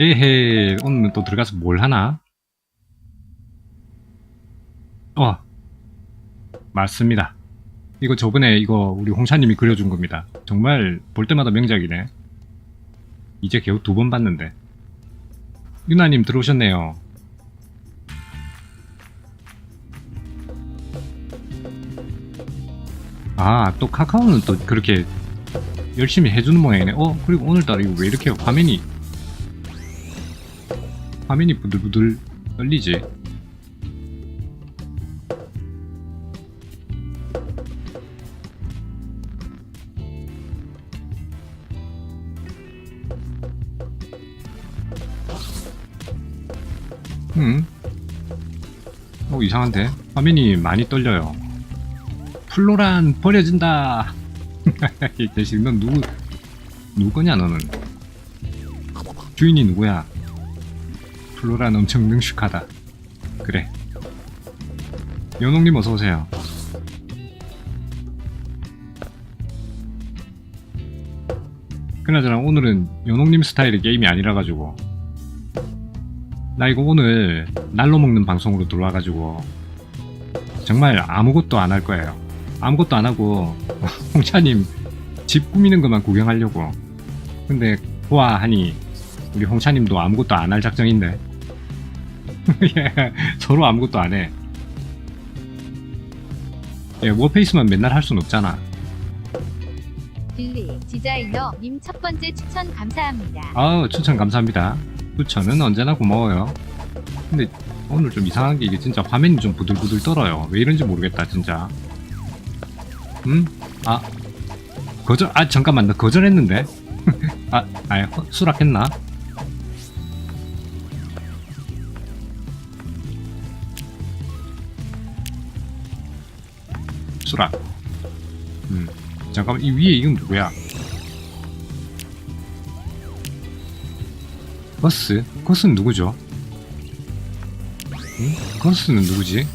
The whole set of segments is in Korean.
에헤, 오늘은 또 들어가서 뭘 하나? 어, 맞습니다. 이거 저번에 이거 우리 홍차님이 그려준 겁니다. 정말 볼 때마다 명작이네. 이제 겨우 두 번 봤는데. 유나님 들어오셨네요. 아, 또 카카오는 또 그렇게 열심히 해주는 모양이네. 어, 그리고 오늘따라 이거 왜 이렇게 화면이 화면이 부들부들 떨리지? 음. 어, 이상한데? 화면이 많이 떨려요. 플로란 버려진다! 이 자식, 넌 누구, 누구냐, 너는? 주인이 누구야? 플로란 엄청 능숙하다. 그래. 연옥님 어서 오세요. 그나저나 오늘은 연옥님 스타일의 게임이 아니라 가지고 나 이거 오늘 날로 먹는 방송으로 들어와 가지고 정말 아무것도 안 할 거예요. 아무것도 안 하고 홍차님 집 꾸미는 것만 구경하려고. 근데 보아하니 우리 홍차님도 아무것도 안 할 작정인데 예, 서로 아무것도 안 해. 예, 워페이스만 맨날 할 순 없잖아. 빌리 디자이너 님 첫 번째 추천 감사합니다. 아우 추천 감사합니다. 추천은 언제나 고마워요. 근데 오늘 좀 이상한 게 이게 진짜 화면이 좀 부들부들 떨어요. 왜 이런지 모르겠다 진짜. 음? 아 거절? 아 잠깐만 나 거절했는데. 아, 아 허- 수락했나? 수락. 음 잠깐만 이 위에 이건 누구야? 거스? 거스는 누구죠? 응? 거스는 누구지?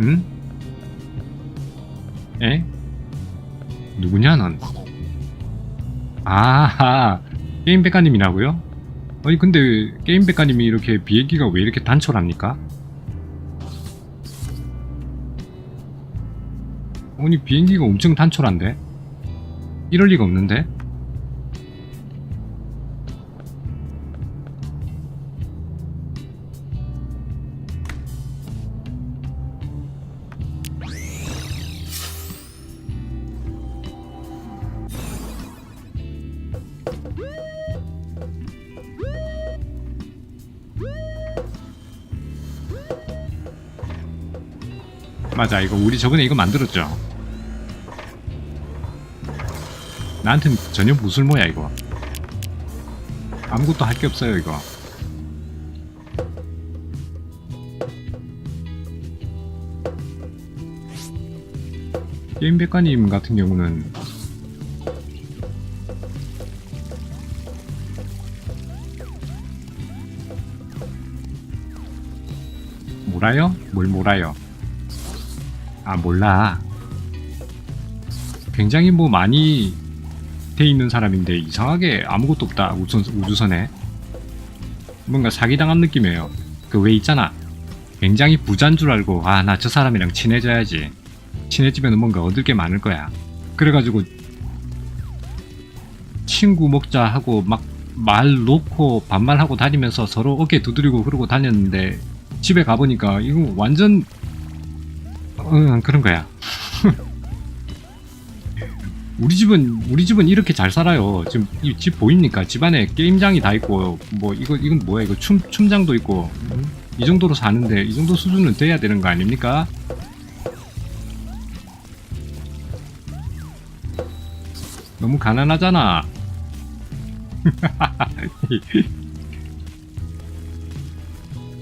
응? 에? 누구냐 넌? 아하 게임 백가님이라고요? 아니 근데 게임 백가님이 이렇게 비행기가 왜 이렇게 단촐합니까? 아니 비행기가 엄청 단촐한데? 이럴 리가 없는데? 맞아 이거 우리 저번에 이거 만들었죠 나한텐 전혀 무술모야 이거 아무것도 할 게 없어요 이거 게임 백과님 같은 경우는 몰라요? 뭘 몰라요? 아 몰라 굉장히 뭐 많이 돼 있는 사람인데 이상하게 아무것도 없다. 우선, 우주선에. 뭔가 사기당한 느낌이에요. 그 왜 있잖아. 굉장히 부자인 줄 알고 아 나 저 사람이랑 친해져야지. 친해지면 뭔가 얻을 게 많을 거야. 그래가지고 친구 먹자 하고 막 말 놓고 반말하고 다니면서 서로 어깨 두드리고 그러고 다녔는데 집에 가보니까 이거 완전 응 그런 거야 우리 집은 우리 집은 이렇게 잘 살아요. 지금 이 집 보입니까? 집 안에 게임장이 다 있고 뭐 이거 이건 뭐야? 이거 춤 춤장도 있고 음? 이 정도로 사는데 이 정도 수준은 돼야 되는 거 아닙니까? 너무 가난하잖아.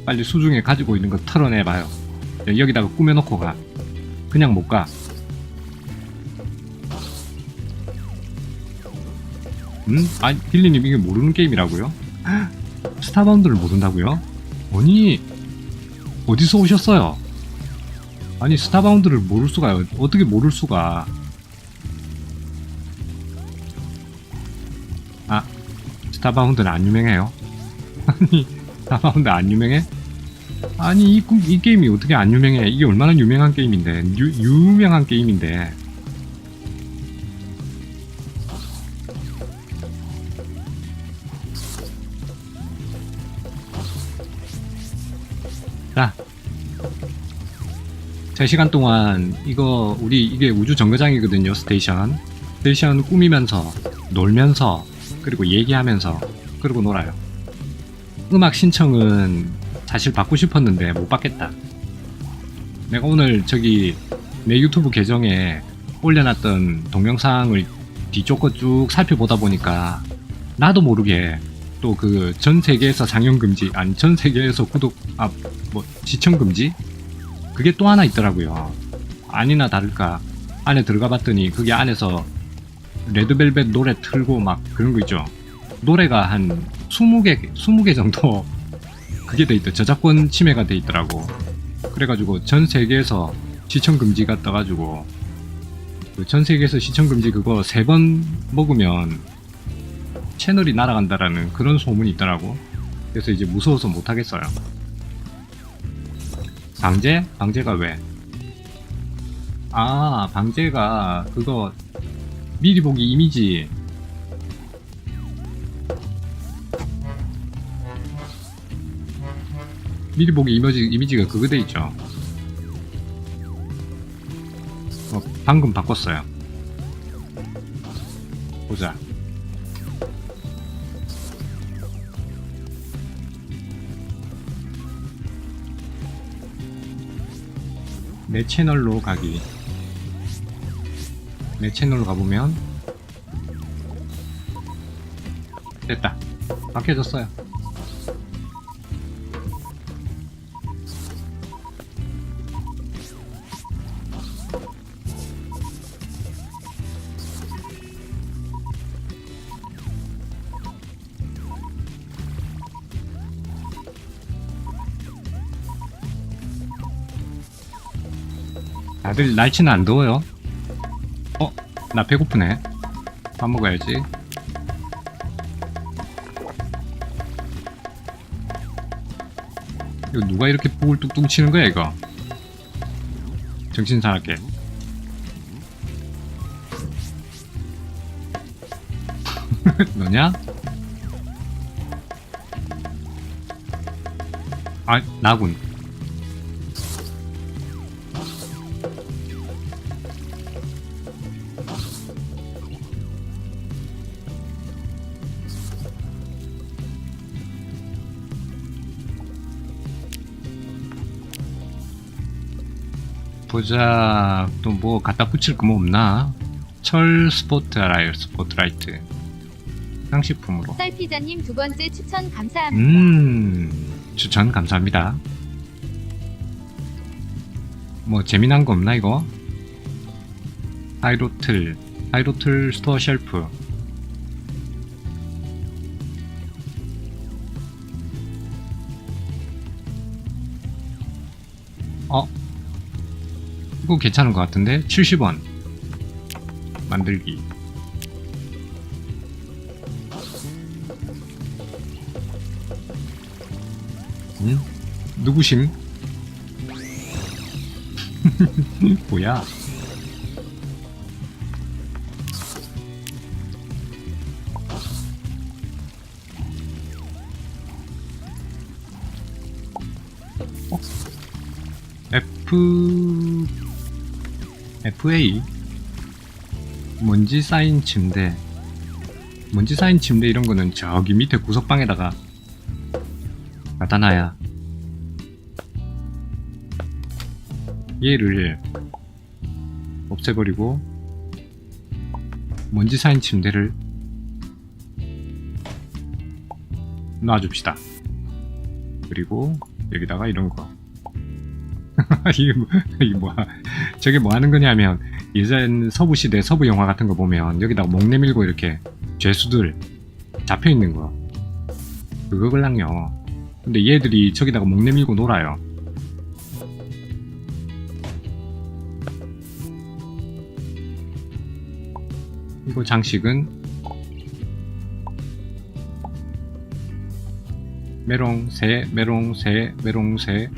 빨리 수중에 가지고 있는 거 털어내봐요. 여기다가 꾸며놓고 가. 그냥 못 가. 음? 아니, 딜리님 이게 모르는 게임이라고요? 스타바운드를 모른다고요? 아니, 어디서 오셨어요? 아니, 스타바운드를 모를 수가요. 어떻게 모를 수가. 스타바운드는 안 유명해요? 아니 스타바운드 안 유명해? 아니 이, 구- 이 게임이 어떻게 안 유명해? 이게 얼마나 유명한 게임인데 유, 유명한 게임인데 3시간 동안 이거 우리 이게 우주 정거장이거든요 스테이션. 스테이션 꾸미면서 놀면서 그리고 얘기하면서 그리고 놀아요. 음악 신청은 사실 받고 싶었는데 못 받겠다. 내가 오늘 저기 내 유튜브 계정에 올려놨던 동영상을 뒤쪽 거 쭉 살펴보다 보니까 나도 모르게 또 그 전 세계에서 상영 금지 아니 전 세계에서 구독 아 뭐 시청 금지 그게 또 하나 있더라고요. 아니나 다를까 안에 들어가 봤더니 그게 안에서 레드벨벳 노래 틀고 막 그런 거 있죠. 노래가 한 20개, 20개 정도 그게 돼 있더. 저작권 침해가 돼 있더라고. 그래가지고 전 세계에서 시청 금지가 떠가지고 그 전 세계에서 시청 금지 그거 세 번 먹으면 채널이 날아간다라는 그런 소문이 있더라고. 그래서 이제 무서워서 못 하겠어요. 방제? 방제가 왜? 아, 방제가 그거 미리 보기 이미지 미리 보기 이미지, 이미지가 그거 돼 있죠. 어, 방금 바꿨어요. 보자. 내 채널로 가기. 내 채널로 가보면 됐다. 바뀌어졌어요. 다들 날씨는 안 더워요? 어? 나 배고프네. 밥 먹어야지. 이거 누가 이렇게 뿔 뚝뚝 치는 거야, 이거? 정신 사납게. 너냐? 아, 나군. 보자 또 뭐 갖다 붙일 거 뭐 없나? 철 스포트 알아요 스포트라이트 상식품으로 쌀피자님 두 번째 추천 감사합니다. 음 추천 감사합니다 뭐 재미난 거 없나 이거? 하이로틀 하이로틀 스토어 쉘프 어? 이거 괜찮은 것 같은데? 70원 만들기 응? 누구심? 뭐야? 어? FA 먼지 쌓인 침대 먼지 쌓인 침대 이런 거는 저기 밑에 구석방에다가 나타나야 얘를 없애버리고 먼지 쌓인 침대를 놔줍시다. 그리고 여기다가 이런 거. 뭐, 이게 뭐야. 저게 뭐 하는 거냐면, 예전 서부 시대 서부 영화 같은 거 보면 여기다가 목 내밀고 이렇게 죄수들 잡혀 있는 거. 그거걸랑요. 근데 얘들이 저기다가 목 내밀고 놀아요. 이거 장식은 메롱 새 메롱 새 메롱 새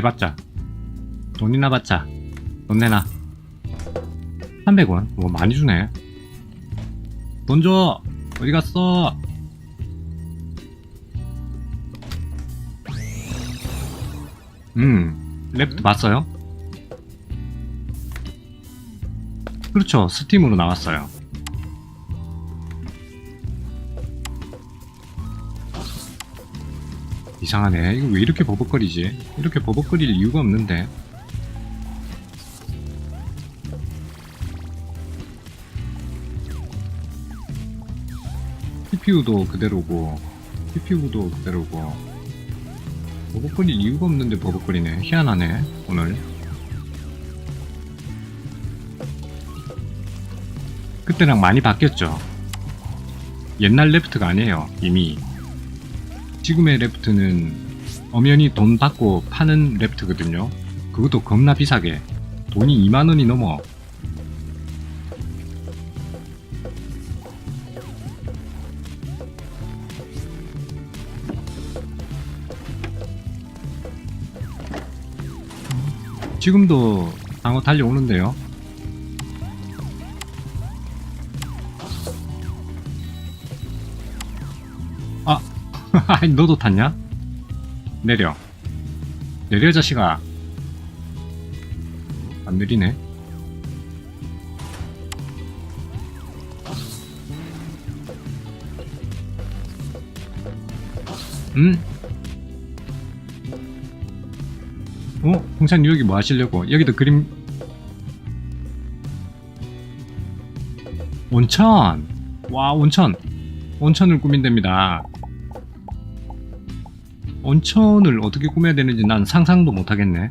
받자 돈이나 받자 돈 내놔 300원? 뭐 많이 주네 돈 줘! 어디 갔어? 음, 랩도 봤어요? 그렇죠. 스팀으로 나왔어요. 이상하네. 이거 왜 이렇게 버벅거리지? 이렇게 버벅거릴 이유가 없는데. CPU도 그대로고, CPU도 그대로고, 버벅거릴 이유가 없는데 버벅거리네. 희한하네, 오늘. 그때랑 많이 바뀌었죠. 옛날 레프트가 아니에요, 이미. 지금의 레프트는 엄연히 돈 받고 파는 레프트거든요. 그것도 겁나 비싸게. 돈이 2만원이 넘어. 지금도 상어 달려오는데요. 아니, 너도 탔냐? 내려. 내려, 자식아. 안 내리네. 음? 어? 홍찬님 여기 뭐 하시려고? 여기도 그림 온천! 와 온천! 온천을 꾸민답니다 온천을 어떻게 꾸며야 되는지 난 상상도 못하겠네.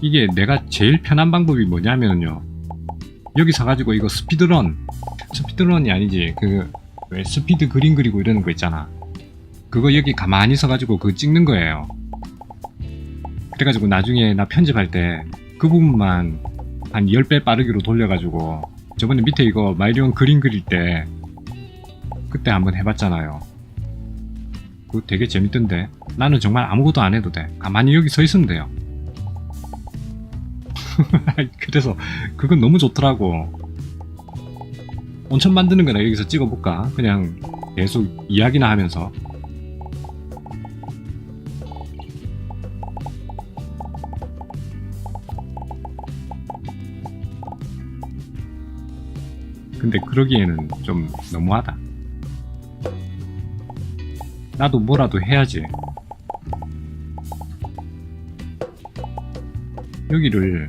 이게 내가 제일 편한 방법이 뭐냐면요. 여기 사가지고 이거 스피드런 스피드런이 아니지. 그 왜 스피드 그림 그리고 이러는 거 있잖아. 그거 여기 가만히 서가지고 그거 찍는 거예요. 그래가지고 나중에 나 편집할 때 그 부분만 한 10배 빠르기로 돌려가지고 저번에 밑에 이거 마이리온 그림 그릴 때 그때 한번 해봤잖아요. 그거 되게 재밌던데. 나는 정말 아무것도 안 해도 돼. 가만히 여기 서 있으면 돼요. 그래서 그건 너무 좋더라고. 온천 만드는 거나 여기서 찍어볼까? 그냥 계속 이야기나 하면서 근데 그러기에는 좀 너무하다 나도 뭐라도 해야지 여기를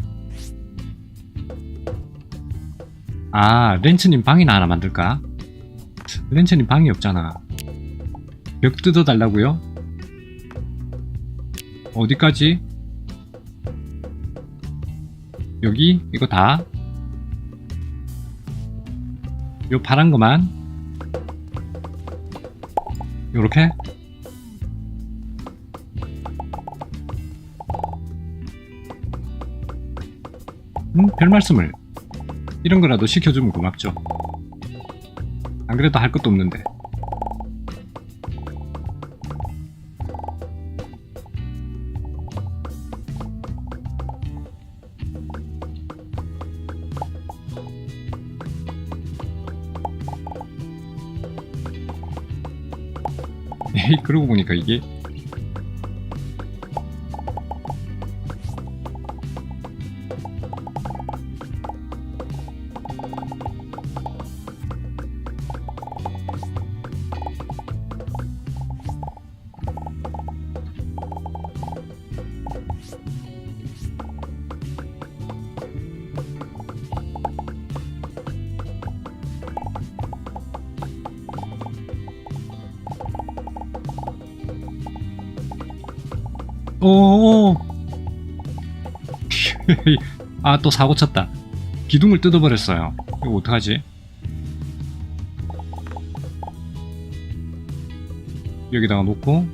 아 렌츠님 방이나 하나 만들까? 렌츠님 방이 없잖아 벽 뜯어 달라고요? 어디까지? 여기? 이거 다? 요 파란 거만? 요렇게? 음, 별 말씀을. 이런 거라도 시켜주면 고맙죠. 안 그래도 할 것도 없는데. 그러고 보니까 이게 오. 아 또 사고 쳤다. 기둥을 뜯어버렸어요. 이거 어떡하지? 여기다가 놓고.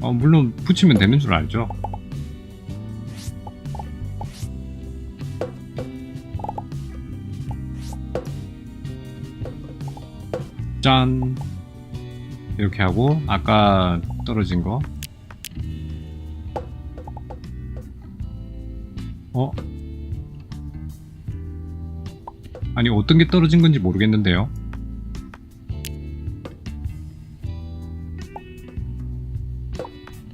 어, 물론 붙이면 되는 줄 알죠? 짠 이렇게 하고 아까 떨어진 거 어? 아니 어떤 게 떨어진 건지 모르겠는데요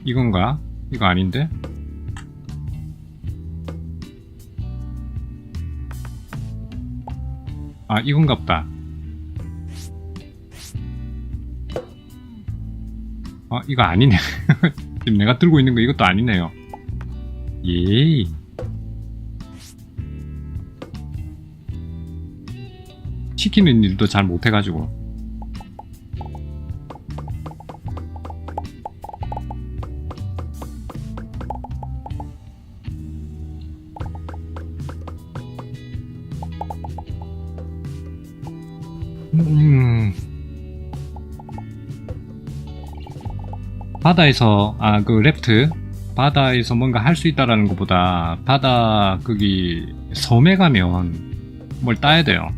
이건가? 이거 아닌데? 아 이건가 보다 아 이거 아니네. 지금 내가 들고 있는 거 이것도 아니네요. 예 시키는 일도 잘 못해가지고. 음 바다에서 아 그 랩트 바다에서 뭔가 할 수 있다라는 것보다 바다 거기 섬에 가면 뭘 따야 돼요.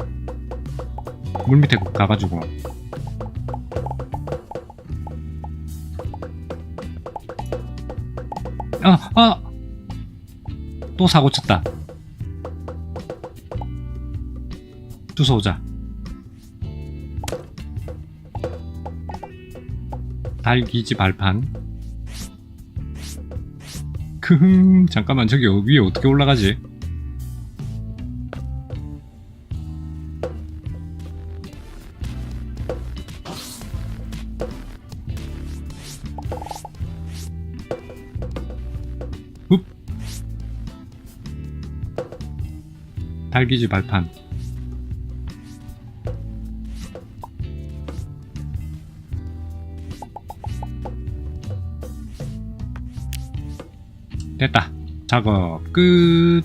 물 밑에 가가지고 아 아! 또 사고 쳤다. 주워 오자. 달기지 발판. 크흠 잠깐만 저기 위에 어떻게 올라가지? 흡 달기지 발판 됐다. 작업 끝.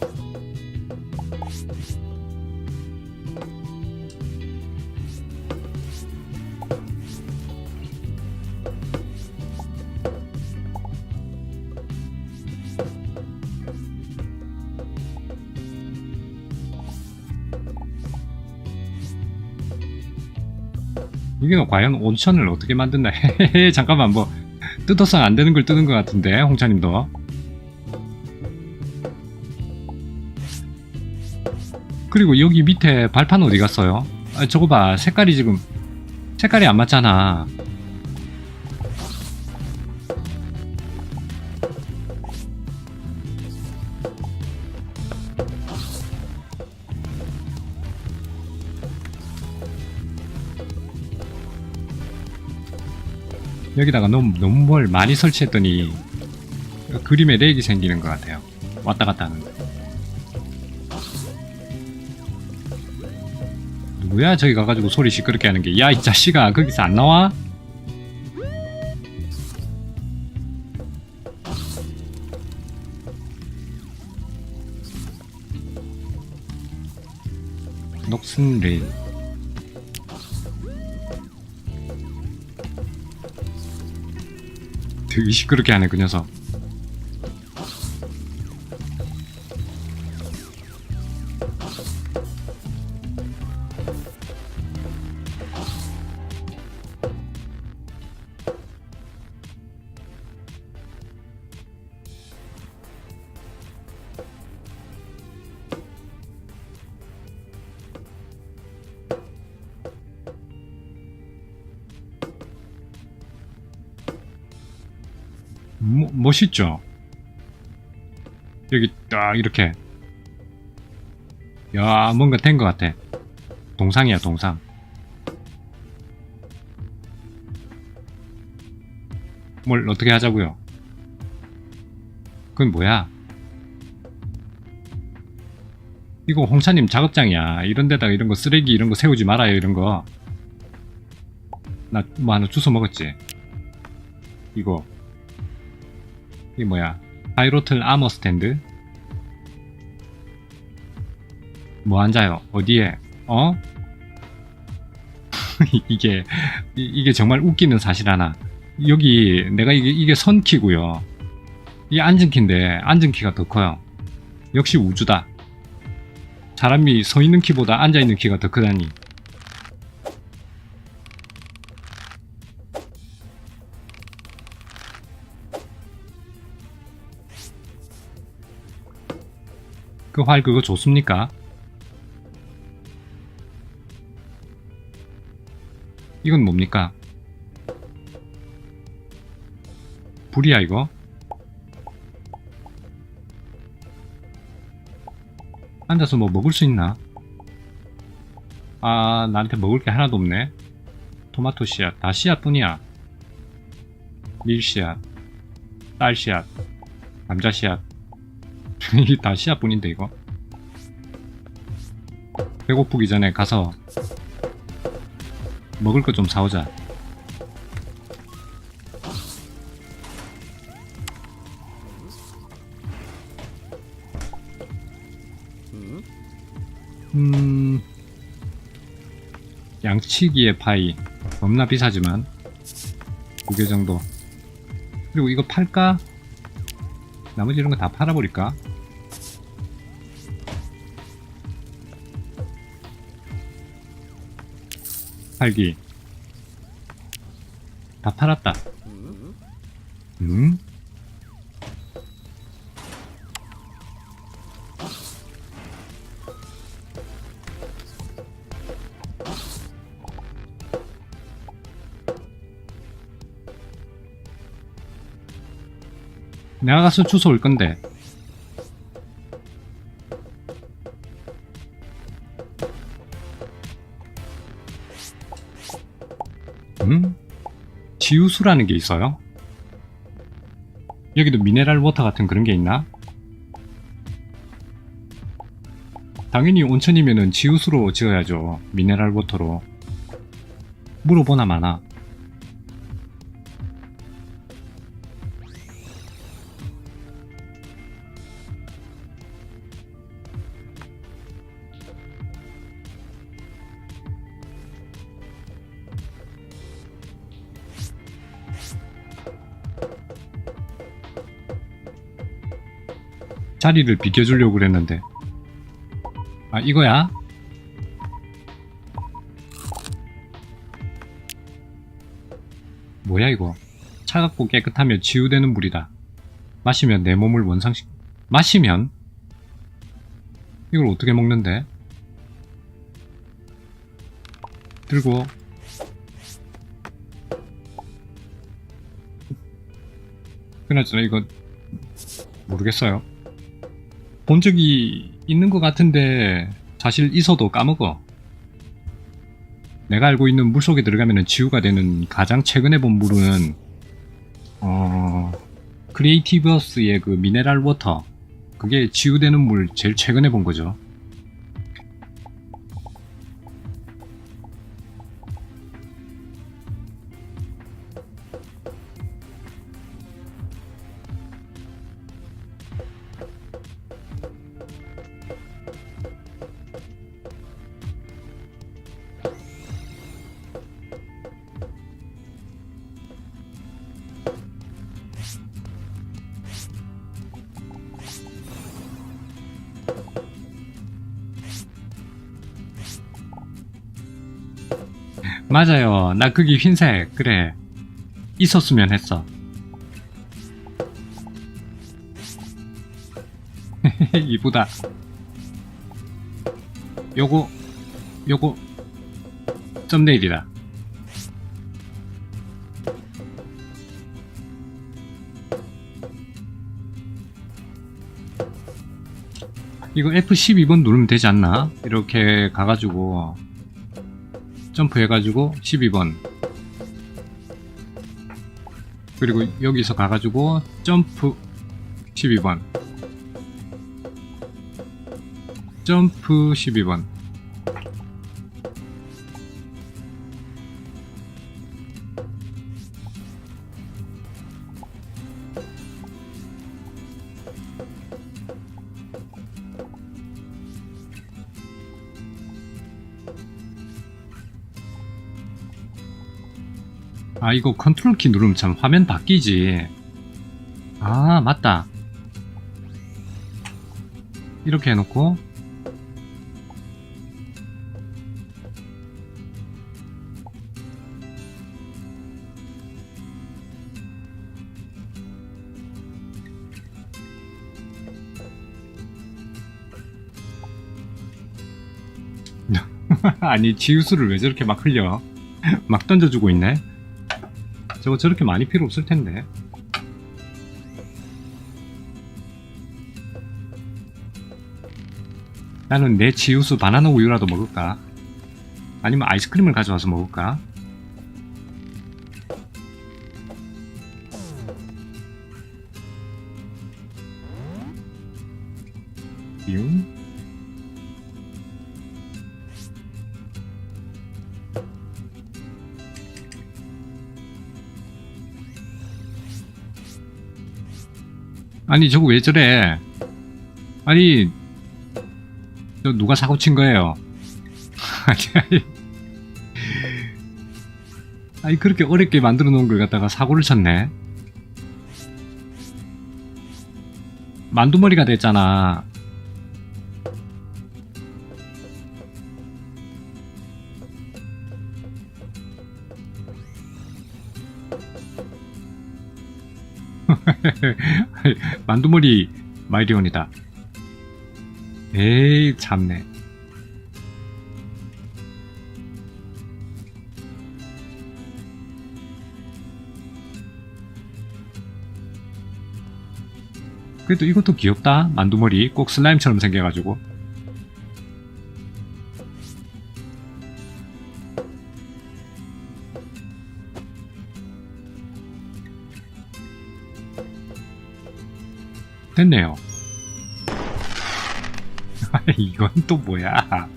이게 과연 온천을 어떻게 만든다? 잠깐만 뭐 뜯어서 안 되는 걸 뜯은 것 같은데 홍차님도 그리고 여기 밑에 발판 어디 갔어요? 아, 저거 봐. 색깔이 지금 색깔이 안 맞잖아. 여기다가 너무, 너무 뭘 많이 설치했더니 그림에 렉이 생기는 것 같아요. 왔다 갔다 하는데 누구야 저기 가가지고 소리 시끄럽게 하는 게? 야 이 자식아 거기서 안 나와? 녹슨 레일. 되게 시끄럽게 하네 그 녀석 멋있죠? 여기 딱 이렇게. 야 뭔가 된 것 같아. 동상이야 동상. 뭘 어떻게 하자고요? 그건 뭐야? 이거 홍차님 작업장이야. 이런 데다가 이런 거 쓰레기 이런 거 세우지 말아요 이런 거나 뭐 하나 주워 먹었지? 이거 이게 뭐야? 파이로틀 아머 스탠드? 뭐 앉아요? 어디에? 어? 이게 이- 이게 정말 웃기는 사실 하나. 여기 내가 이게 이게 선 키고요. 이게 앉은 키인데 앉은 키가 더 커요. 역시 우주다. 사람이 서 있는 키보다 앉아 있는 키가 더 크다니. 그 활 그거 좋습니까? 이건 뭡니까? 불이야 이거? 앉아서 뭐 먹을 수 있나? 아 나한테 먹을 게 하나도 없네 토마토 씨앗 다 씨앗뿐이야 밀 씨앗 쌀 씨앗 감자 씨앗 다 씨앗뿐인데 이거 배고프기 전에 가서 먹을 거 좀 사오자 음 양치기의 파이 겁나 비싸지만 두개 정도 그리고 이거 팔까? 나머지 이런 거 다 팔아버릴까? 팔기. 다 팔았다. 음? 내가 가서 주워 올 건데 지우수라는 게 있어요? 여기도 미네랄 워터 같은 그런 게 있나? 당연히 온천이면은 지우수로 지어야죠. 미네랄 워터로. 물어보나 마나. 자리를 비켜주려고 그랬는데. 아, 이거야? 뭐야, 이거? 차갑고 깨끗하며 치유되는 물이다. 마시면 내 몸을 원상시, 마시면? 이걸 어떻게 먹는데? 들고. 그나저나 이거, 모르겠어요. 본 적이 있는 것 같은데 사실 있어도 까먹어. 내가 알고 있는 물 속에 들어가면 지우가 되는 가장 최근에 본 물은 어 크리에이티브스의 그 미네랄 워터 그게 지우되는 물 제일 최근에 본 거죠. 맞아요. 나 그게 흰색 그래 있었으면 했어. 이쁘다. 요거 요거 썸네일이다. 이거 F12번 누르면 되지 않나? 이렇게 가가지고 점프 해가지고 12번. 그리고 여기서 가가지고 점프 12번. 점프 12번 아 이거 컨트롤 키 누르면 참 화면 바뀌지. 아 맞다. 이렇게 해놓고. 아니 지우수를 왜 저렇게 막 흘려? 막 던져주고 있네 저거 저렇게 많이 필요 없을 텐데 나는 내 지우수 바나나 우유라도 먹을까? 아니면 아이스크림을 가져와서 먹을까? 아니 저거 왜 저래? 아니 저 누가 사고 친 거예요? 아니 아니 그렇게 어렵게 만들어 놓은 걸 갖다가 사고를 쳤네. 만두머리가 됐잖아. 만두머리 마이리온이다. 에이 참네. 그래도 이것도 귀엽다. 만두머리 꼭 슬라임처럼 생겨가지고. 됐네요. 이건 또 뭐야?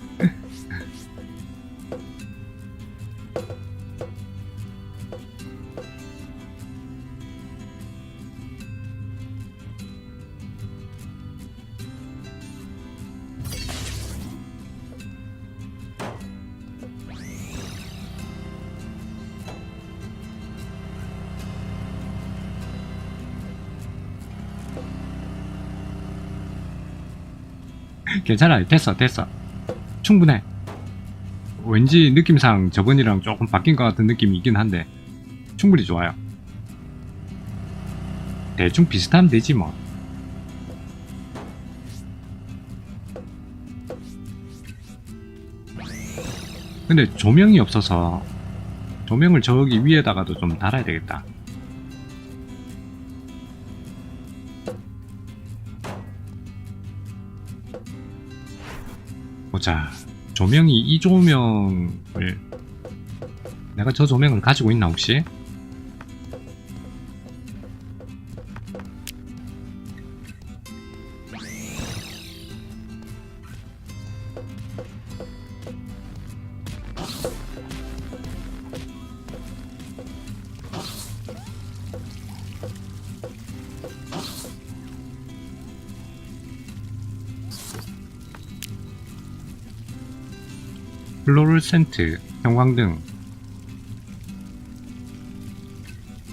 괜찮아. 됐어, 됐어. 충분해. 왠지 느낌상 저번이랑 조금 바뀐 것 같은 느낌이 있긴 한데, 충분히 좋아요. 대충 비슷하면 되지 뭐. 근데 조명이 없어서 조명을 저기 위에다가도 좀 달아야 되겠다. 보자. 조명이 이 조명을 내가 저 조명을 가지고 있나 혹시? 플로르센트, 형광등,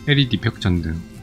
LED 벽 전등